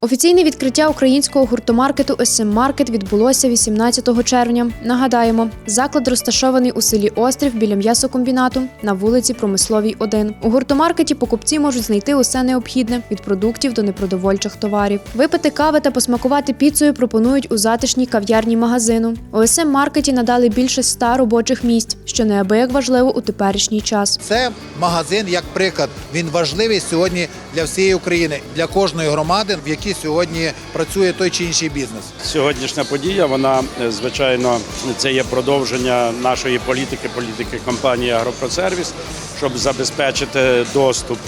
Офіційне відкриття українського гуртомаркету «СМ Маркет відбулося 18 червня. Нагадаємо, заклад розташований у селі Острів біля м'ясокомбінату на вулиці Промисловій 1. У гуртомаркеті покупці можуть знайти усе необхідне від продуктів до непродовольчих товарів. Випити кави та посмакувати піцею пропонують у затишній кав'ярні магазину. У СМ Маркеті надали більше 100 робочих місць, що неабияк важливо у теперішній час. Це магазин як приклад. Він важливий сьогодні для всієї України, для кожної громади, в якій сьогодні працює той чи інший бізнес. Сьогоднішня подія, вона е, звичайно, це є продовження нашої політики, політики компанії Агропросервіс, щоб забезпечити доступ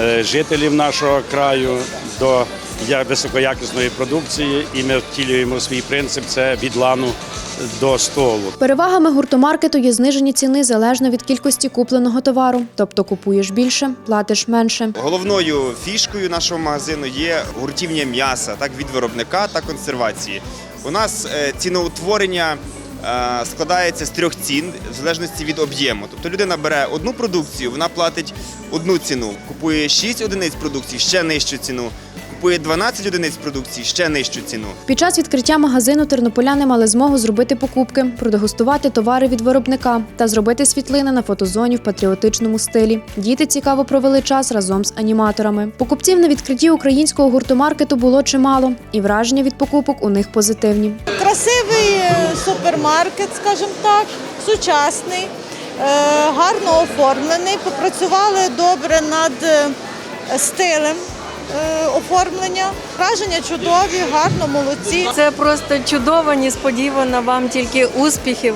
е, жителів нашого краю до високоякісної продукції, і ми втілюємо свій принцип це від лану до столу. Перевагами гуртомаркету є знижені ціни залежно від кількості купленого товару, тобто купуєш більше, платиш менше. Головною фішкою нашого магазину є гуртівня м'яса, так від виробника та консервації. У нас е, ціноутворення е, складається з трьох цін в залежності від об'єму. Тобто людина бере одну продукцію, вона платить одну ціну, купує 6 одиниць продукції, ще нижчу ціну. Купує 12 одиниць продукції, ще нижчу ціну. Під час відкриття магазину тернополяни мали змогу зробити покупки, продегустувати товари від виробника та зробити світлини на фотозоні в патріотичному стилі. Діти цікаво провели час разом з аніматорами. Покупців на відкритті українського гуртомаркету було чимало, і враження від покупок у них позитивні. Красивий е, супермаркет, скажімо так, сучасний, е, гарно оформлений. Попрацювали добре над е, стилем оформлення. Враження чудові, гарно, молодці. Це просто чудово, несподівано. Вам тільки успіхів.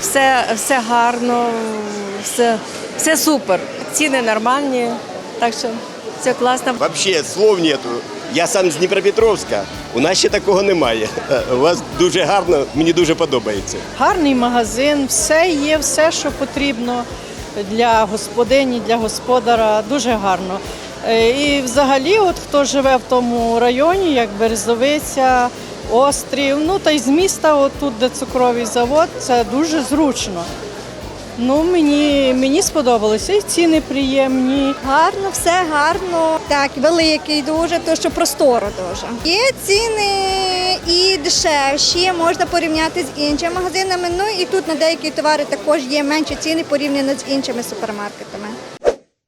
Все, все гарно, все, все супер. Ціни нормальні, так що все класно. Вообще слов нету. Я сам з Дніпропетровська. У нас ще такого немає. У вас дуже гарно, мені дуже подобається. Гарний магазин, все є, все, що потрібно для господині, для господара. Дуже гарно. Е, І взагалі, от хто живе в тому районі, як Березовиця, Острів, ну та й з міста, от тут, де цукровий завод, це дуже зручно. Ну, мені, мені сподобалося, і ціни приємні. Гарно, все гарно. Так, великий дуже, то що просторо дуже. Є ціни і дешевші, можна порівняти з іншими магазинами. Ну і тут на деякі товари також є менші ціни порівняно з іншими супермаркетами.